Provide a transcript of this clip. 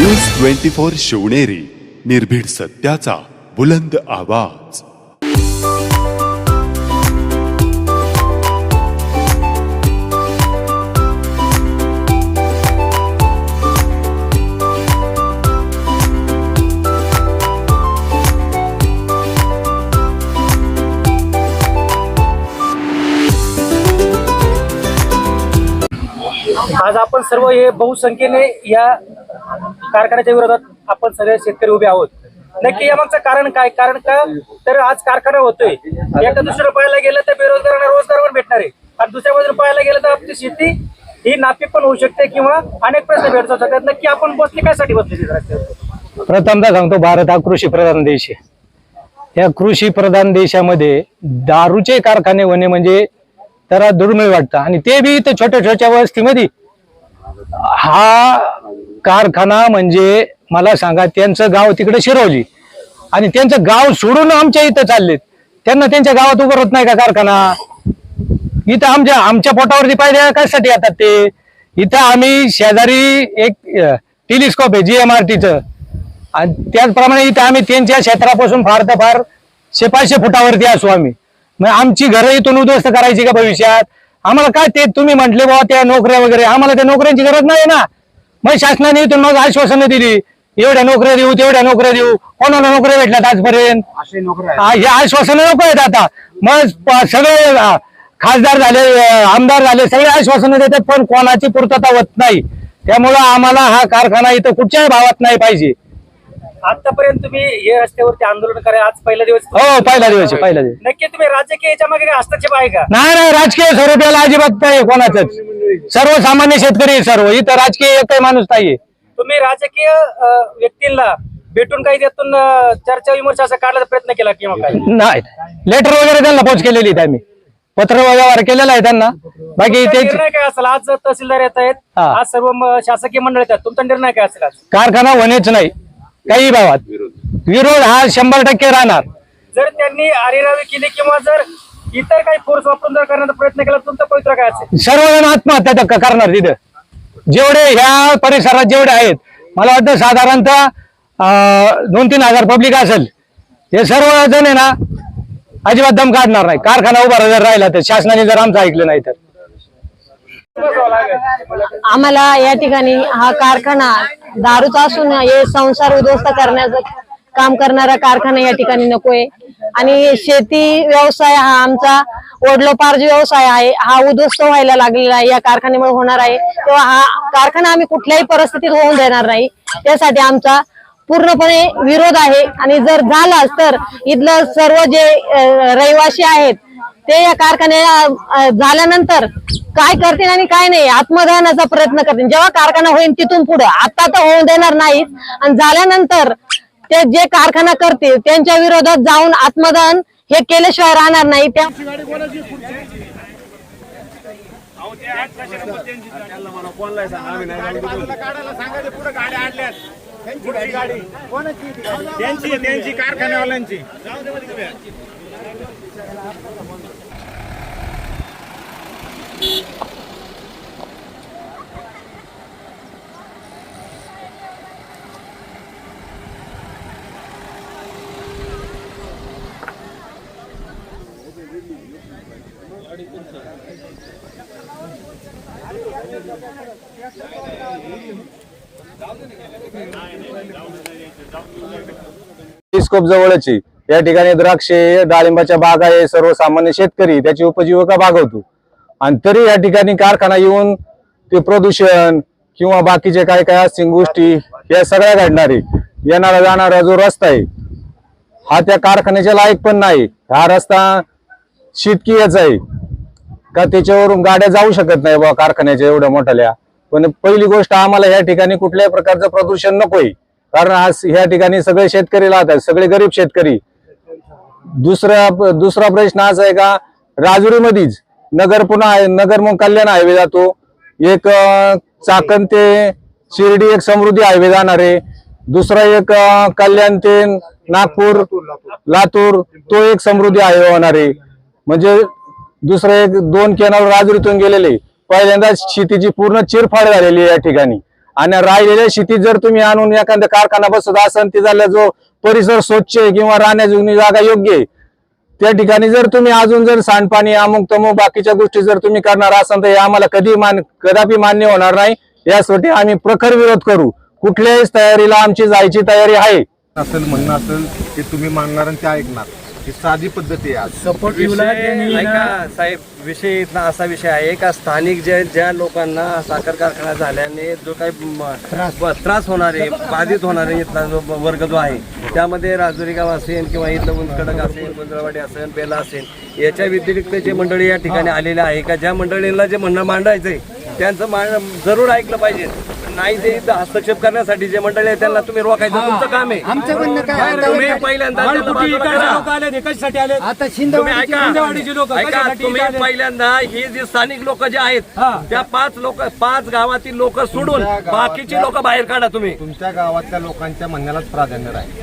News twenty four Shivneri निर्भीड सत्याचा बुलंद आवाज. आज आपण सर्व हे बहुसंख्येने या कारखान्याच्या विरोधात आपण सगळे शेतकरी उभे आहोत. नक्की यामागचं कारण काय? कारण का? तर आज कारखाना होतोय. एका दुसऱ्या पाहायला गेलं तर बेरोजगारांना रोजगार पण भेटणार. आहे आणि दुसऱ्या बाजूला पाहायला गेलं तर आपली शेती ही नापी पण होऊ शकते किंवा अनेक प्रश्न भेटू शकतात. नक्की आपण बसले कायसाठी बसले प्रथमतः सांगतो भारत हा कृषी प्रधान देश आहे. या कृषी प्रधान देशामध्ये दारूचे कारखाने होणे म्हणजे त्याला दुर्मिळ वाटतं. आणि ते बी इथं छोट्या छोट्या वस्तीमध्ये हा कारखाना म्हणजे मला सांगा त्यांचं गाव तिकडे शिरवली आणि त्यांचं गाव सोडून आमच्या इथं चाललेत. त्यांना त्यांच्या गावात उभारत नाही का कारखाना? इथं आमच्या आमच्या पोटावरती पाहिजे कशासाठी येतात ते? इथं आम्ही शेजारी एक टेलिस्कोप आहे जीएमआरटीचं आणि त्याचप्रमाणे इथं आम्ही त्यांच्या क्षेत्रापासून फार तर फार शेपाशे फुटावरती असू आम्ही. मग आमची घरं इथून उद्ध्वस्त करायची का भविष्यात? आम्हाला काय ते तुम्ही म्हटले बाबा त्या नोकऱ्या वगैरे. आम्हाला त्या नोकऱ्यांची गरज नाही ना. मग शासनाने इथून मग आश्वासनं दिली. एवढ्या नोकऱ्या देऊ तेवढ्या नोकऱ्या देऊ. कोणाला नोकऱ्या भेटल्यात आजपर्यंत? हा, हे आश्वासनं नको आहेत आता. मग प- सगळे अ, खासदार झाले अ, आमदार झाले सगळे आश्वासनं देतात पण कोणाची पूर्तता होत नाही. त्यामुळं आम्हाला हा कारखाना इथं कुठच्याही भावात नाही पाहिजे. आतापर्यंत तुम्ही हे रस्त्यावरती आंदोलन करा आज पहिला दिवस. हो पहिला दिवस आहे पहिला दिवस. नक्की तुम्ही राजकीय याच्या मागे काही हस्तक्षेप आहे का? नाही नाही राजकीय स्वरूपाला अजिबात नाही कोणाचंच. सर्वसामान्य शेतकरी आहे सर्व. इथं राजकीय एकही माणूस नाहीये. तुम्ही राजकीय अ, व्यक्तींना भेटून काही त्यातून अ, चर्चा विमर्श असा काढण्याचा प्रयत्न केला किंवा काय? नाही. लेटर वगैरे त्यांना पोच केलेली आहेत आम्ही. पत्र व्यवहार केलेला आहे त्यांना. बाकी तुमचा ते निर्णय काय असेल? आज तहसीलदार येत आहेत हा. आज सर्व म- शासकीय मंडळ येतात तुमचा निर्णय काय असेल आज? कारखाना होणेच नाही. काही भावात. विरोध. हा शंभर टक्के राहणार. जर त्यांनी आरेरावी केली किंवा जर इतर काही फोर्स वापरून जर करण्याचा प्रयत्न केला तुमचा पवित्र काय असेल? सर्वजण आत्महत्या तर करणार तिथं. जेवढे ह्या परिसरात जेवढे आहेत मला वाटतं साधारणतः अं, दोन तीन हजार पब्लिक असेल. हे सर्व जण आहे ना अजिबात दम काढणार नाही. कारखाना उभा जर राहिला तर शासनाने जर आमचं ऐकलं नाही तर. आम्हाला या ठिकाणी हा कारखाना दारूचा असून हे संसार उद्ध्वस्त करण्याचं काम करणारा कारखाना या ठिकाणी नकोय. आणि शेती व्यवसाय हा आमचा वडलोपार्ज व्यवसाय आहे. हा उद्ध्वस्त व्हायला लागलेला आहे. या कारखान्यामुळे होणार आहे. तेव्हा हा कारखाना आम्ही कुठल्याही परिस्थितीत होऊन देणार नाही. त्यासाठी आमचा पूर्णपणे विरोध आहे. आणि जर झालाच तर इथलं सर्व जे रहिवासी आहेत ते या कारखान्या झाल्यानंतर काय करतील आणि काय नाही आत्मदहनाचा प्रयत्न करतील. जेव्हा कारखाना होईल तिथून पुढे. आता तर होऊन देणार नाही आणि झाल्यानंतर ते जे कारखाना करतील त्यांच्या विरोधात जाऊन आत्मदहन हे केल्याशिवाय राहणार नाही. त्या त्यांची त्यांची कारखान्यावाल्यांची. स्कोप जवळची या ठिकाणी द्राक्षे डाळिंबाच्या बागा आहे सर्वसामान्य शेतकरी त्याची उपजीविका भागवतो. आणि तरी या ठिकाणी कारखाना येऊन ते प्रदूषण किंवा बाकीचे काय काय असतील गोष्टी या सगळ्या घडणारे येणारा जाणारा जो रस्ता आहे हा त्या कारखान्याच्या लायक पण नाही. हा रस्ता शिटकीयाचा आहे. का त्याच्यावरून गाड्या जाऊ शकत नाही बा कारखान्याच्या एवढ्या मोठ्याल्या पण पहिली गोष्ट आम्हाला या ठिकाणी कुठल्याही प्रकारचं प्रदूषण नकोय. कारण आज ह्या ठिकाणी सगळे शेतकरी राहतात सगळे गरीब शेतकरी. दुसरा दुसरा प्रश्न असा आहे का राजुरीमध्येच नगर पुन्हा नगर मग कल्याण हायवे जातो. एक चाकण ते शिर्डी एक समृद्धी हायवे जाणार आहे. दुसरा एक कल्याण ते नागपूर लातूर तो एक समृद्धी हायवे होणार आहे. म्हणजे दुसरं एक दोन केनाल राजुरीतून गेलेले. पहिल्यांदाच शेतीची पूर्ण चिरफाड झालेली आहे या ठिकाणी. आणि राहिलेल्या शेतीत जर तुम्ही आणून एखादा कारखाना बसत असाल तिथला जो परिसर स्वच्छ आहे किंवा राहण्याची जागा योग्य आहे त्या ठिकाणी जर तुम्ही अजून जर सांडपाणी अमुक तमुक बाकीच्या गोष्टी जर तुम्ही करणार असाल तर हे आम्हाला कधी मान कदापि मान्य होणार नाही. यासाठी आम्ही प्रखर विरोध करू. कुठल्याही तयारीला आमची जायची तयारी आहे. असेल म्हणणं असेल ते तुम्ही मानणार आणि ते ऐकणार. ही साधी पद्धती आहे आज. विषय ऐका साहेब विषय इथला असा विषय आहे का स्थानिक जे ज्या लोकांना साखर कारखाना झाल्याने जो काही म- ब- त्रास होणार आहे बाधित होणार आहे इथला जो ब- वर्ग जो आहे त्यामध्ये राजुरी गाव असेल किंवा इथलं उंचकडक असेल गुंजळवाडी असेल बेला असेल याच्या व्यतिरिक्त जे मंडळी या ठिकाणी आलेले आहे का? ज्या मंडळींना जे म्हणणं मांडायचंय त्यांचं मान जरूर ऐकलं पाहिजे. नाही ते इथं हस्तक्षेप करण्यासाठी जे मंडळी आहे त्यांना तुम्ही रोखायचं तुमचं काम आहे. आमचं म्हणणं काय? आता तुम्ही हे- पहिल्यांदा त्यांना बाजूला करा. आता तुम्ही शिंदेवाडीची ऐका ऐका तुम्ही पहिल्यांदा ही जी स्थानिक लोक जे आहेत त्या पाच लोक पाच गावातील लोक सोडून बाकीची लोक बाहेर काढा तुम्ही. तुमच्या गावातल्या लोकांच्या म्हणण्यालाच प्राधान्य राहील